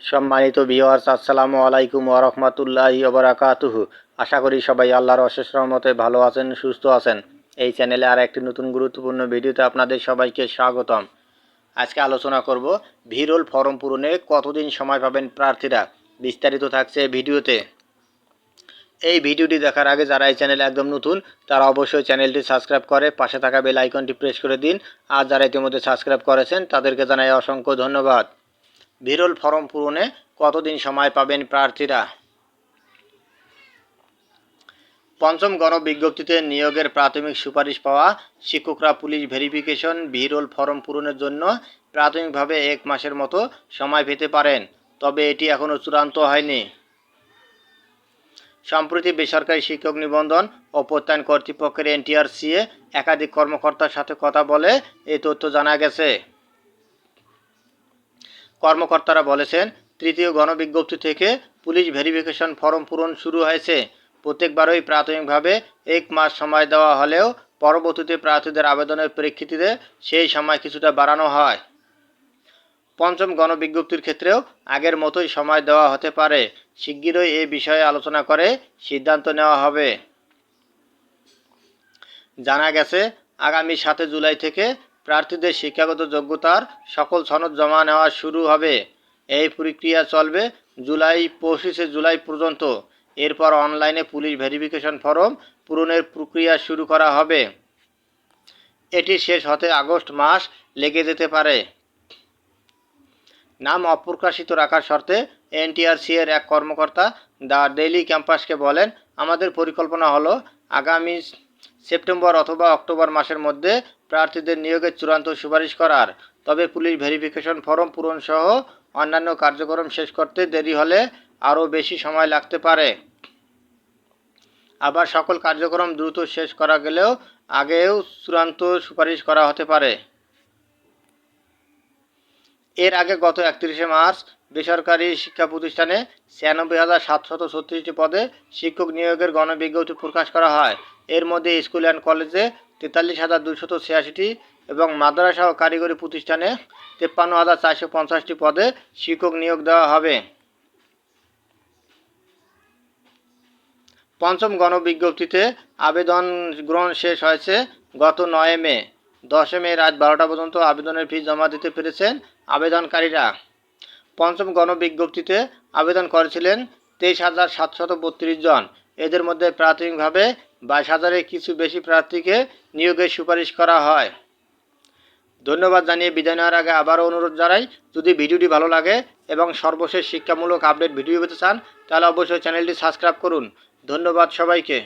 সম্মানিত ভিওয়ার্স আসসালামু আলাইকুম ওরহমতুল্লাহি ওবরাকাতুহু আশা করি সবাই আল্লাহর অশেষ রহমতে ভালো আছেন, সুস্থ আছেন। এই চ্যানেলে আর একটি নতুন গুরুত্বপূর্ণ ভিডিওতে আপনাদের সবাইকে স্বাগতম। আজকে আলোচনা করব ভিরোল ফর্ম পূরণে কতদিন সময় পাবেন প্রার্থীরা। বিস্তারিত থাকছে ভিডিওতে। এই ভিডিওটি দেখার আগে যারা এই চ্যানেলে একদম নতুন, তারা অবশ্যই চ্যানেলটি সাবস্ক্রাইব করে, পাশে থাকা বেল আইকনটি প্রেস করে দিন। আর যারা ইতিমধ্যে সাবস্ক্রাইব করেছেন, তাদেরকে জানাই অসংখ্য ধন্যবাদ। বিরল ফরম পূরণে কতদিন সময় পাবেন প্রার্থীরা? পঞ্চম গণবিজ্ঞপ্তিতে নিয়োগের প্রাথমিক সুপারিশ পাওয়া শিক্ষকরা পুলিশ ভেরিফিকেশন বিরল ফর্ম পূরণের জন্য প্রাথমিকভাবে এক মাসের মতো সময় পেতে পারেন, তবে এটি এখনও চূড়ান্ত হয়নি। সম্প্রতি বেসরকারি শিক্ষক নিবন্ধন ও প্রত্যয়ন কর্তৃপক্ষের এনটিআরসিএ একাধিক কর্মকর্তার সাথে কথা বলে এই তথ্য জানা গেছে। কর্মকর্তারা বলেছেন, তৃতীয় গণবিজ্ঞপ্তি থেকে পুলিশ ভেরিফিকেশন ফর্ম পূরণ শুরু হয়েছে। প্রত্যেকবারই প্রাথমিকভাবে এক মাস সময় দেওয়া হলেও পরবর্তীতে প্রার্থীদের আবেদনের প্রেক্ষিতে সেই সময় কিছুটা বাড়ানো হয়। পঞ্চম গণবিজ্ঞপ্তির ক্ষেত্রেও আগের মতোই সময় দেওয়া হতে পারে। শিগগিরই এ বিষয়ে আলোচনা করে সিদ্ধান্ত নেওয়া হবে। জানা গেছে, আগামী সাতে জুলাই থেকে প্রার্থীদের শিক্ষাগত যোগ্যতার সকল সনদ জমা নেওয়া শুরু হবে। এই প্রক্রিয়া চলবে জুলাই, পঁচিশে জুলাই পর্যন্ত। এরপর অনলাইনে পুলিশ ভেরিফিকেশন ফর্ম পূরণের প্রক্রিয়া শুরু করা হবে। এটি শেষ হতে আগস্ট মাস লেগে যেতে পারে। নাম অপ্রকাশিত রাখার শর্তে এনটিআরসি এর এক কর্মকর্তা দ্য ডেইলি ক্যাম্পাসকে বলেন, আমাদের পরিকল্পনা হলো আগামী সেপ্টেম্বর অথবা অক্টোবর মাসের মধ্যে প্রার্থীদের নিয়োগের চূড়ান্ত সুপারিশ করার। তবে পুলিশ ভেরিফিকেশন ফর্ম পূরণ সহ অন্যান্য কার্যক্রম শেষ করতে দেরি হলে আরও বেশি সময় লাগতে পারে। আবার সকল কার্যক্রম দ্রুত শেষ করা গেলেও আগেও চূড়ান্ত সুপারিশ করা হতে পারে। এর আগে গত একত্রিশে মার্চ বেসরকারি শিক্ষা প্রতিষ্ঠানে ছিয়ানব্বই হাজার সাতশত ছত্রিশটি পদে শিক্ষক নিয়োগের গণবিজ্ঞপ্তি প্রকাশ করা হয়। এর মধ্যে স্কুল অ্যান্ড কলেজে তেতাল্লিশ হাজার দুশত ছিয়াশিটি এবং মাদ্রাসা ও কারিগরি প্রতিষ্ঠানে তেপ্পান্ন হাজার চারশো পঞ্চাশটি পদে শিক্ষক নিয়োগ দেওয়া হবে। পঞ্চম গণবিজ্ঞপ্তিতে আবেদন গ্রহণ শেষ হয়েছে গত নয় মে। দশে মে রাত বারোটা পর্যন্ত আবেদনের ফি জমা দিতে পেরেছেন আবেদনকারীরা। পঞ্চম গণবিজ্ঞপ্তিতে আবেদন করেছিলেন তেইশ হাজার সাতশত বত্রিশ জন। এদের মধ্যে প্রাথমিকভাবে বাইশ হাজারের কিছু বেশি প্রার্থীকে নিয়োগের সুপারিশ করা হয়। ধন্যবাদ জানিয়ে বিদায় নেওয়ার আগে আবারও অনুরোধ জানাই, যদি ভিডিওটি ভালো লাগে এবং সর্বশেষ শিক্ষামূলক আপডেট ভিডিও পেতে চান, তাহলে অবশ্যই চ্যানেলটি সাবস্ক্রাইব করুন। ধন্যবাদ সবাইকে।